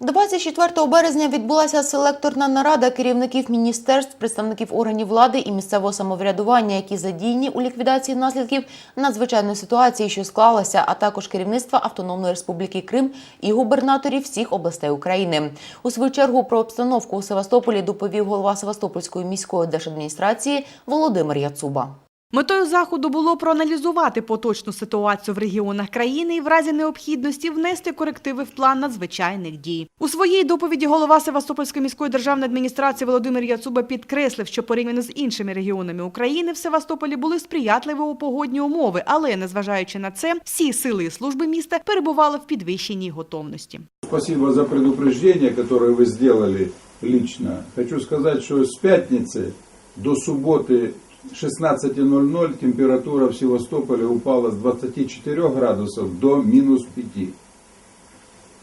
24 березня відбулася селекторна нарада керівників міністерств, представників органів влади і місцевого самоврядування, які задіяні у ліквідації наслідків надзвичайної ситуації, що склалася, а також керівництва Автономної Республіки Крим і губернаторів всіх областей України. У свою чергу про обстановку у Севастополі доповів голова Севастопольської міської держадміністрації Володимир Яцуба. Метою заходу було проаналізувати поточну ситуацію в регіонах країни і в разі необхідності внести корективи в план надзвичайних дій. У своїй доповіді голова Севастопольської міської державної адміністрації Володимир Яцуба підкреслив, що порівняно з іншими регіонами України в Севастополі були сприятливі у погодні умови, але незважаючи на це, всі сили і служби міста перебували в підвищеній готовності. Спасибо за предупреждение, которое вы сделали лично. Хочу сказать, что с пятницы до субботы 16.00 температура в Севастополе упала с 24 градусов до минус 5.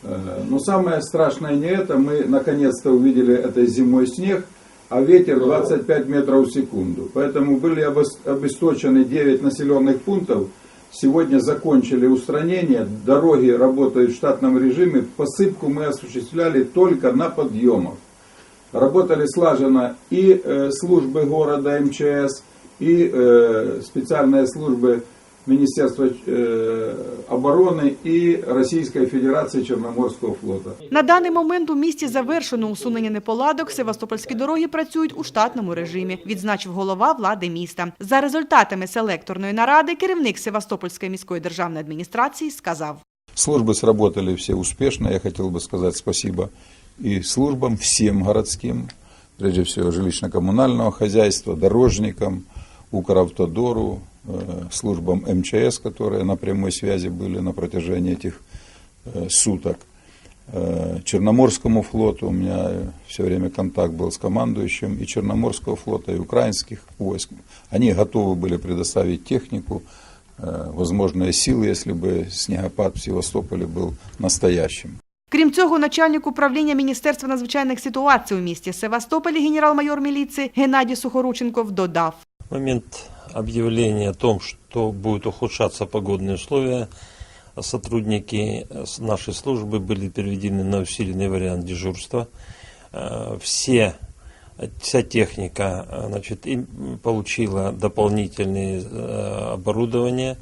Э, Но самое страшное не это, мы наконец-то увидели этой зимой снег, а ветер 25 метров в секунду. Поэтому были обесточены 9 населенных пунктов. Сегодня закончили устранение, дороги работают в штатном режиме, посыпку мы осуществляли только на подъемах. Работали слаженно и э, службы города МЧС, и э, специальные службы Министерства э, обороны и Российской Федерации Черноморского флота. На даний момент у місті завершено усунення неполадок. Севастопольські дороги працюють у штатному режимі, відзначив голова влади міста. За результатами селекторної наради керівник Севастопольської міської державної адміністрації сказав. Службы сработали все успешно. Я хотел бы сказать спасибо и службам, всем городским, прежде всего жилищно-коммунального хозяйства, дорожникам, Укравтодору, э, службам МЧС, которые на прямой связи были на протяжении этих э, суток. Э, Черноморскому флоту, у меня все время контакт был с командующим и Черноморского флота, и украинских войск. Они готовы были предоставить технику, э, возможные силы, если бы снегопад в Севастополе был настоящим. Крім цього, начальник управління Міністерства надзвичайних ситуацій у місті Севастополі генерал-майор міліції Геннадій Сухорученков додав. Момент объявления о том, что будут ухудшаться погодные условия, сотрудники нашей службы были переведены на усиленный вариант дежурства. Э, Все, вся техника э, значит, получила дополнительное э, оборудование,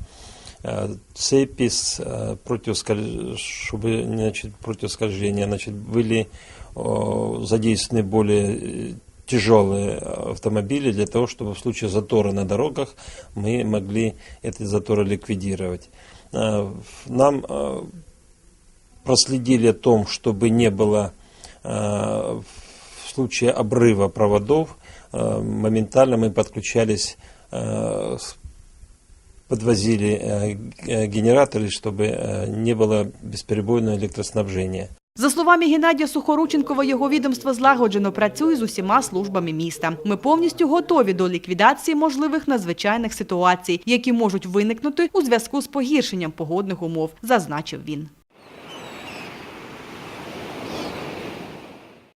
цепи с, э, противосколь- чтобы значит, против скольжения значит, были задействованы более тяжелые автомобили для того, чтобы в случае затора на дорогах мы могли эти заторы ликвидировать. Э, Нам э, проследили о том, чтобы не было э, в случае обрыва проводов, э, моментально мы подключались, э, подвозили э, генераторы, чтобы э, не было бесперебойного электроснабжения. За словами Геннадія Сухорученкова, його відомство злагоджено працює з усіма службами міста. Ми повністю готові до ліквідації можливих надзвичайних ситуацій, які можуть виникнути у зв'язку з погіршенням погодних умов, зазначив він.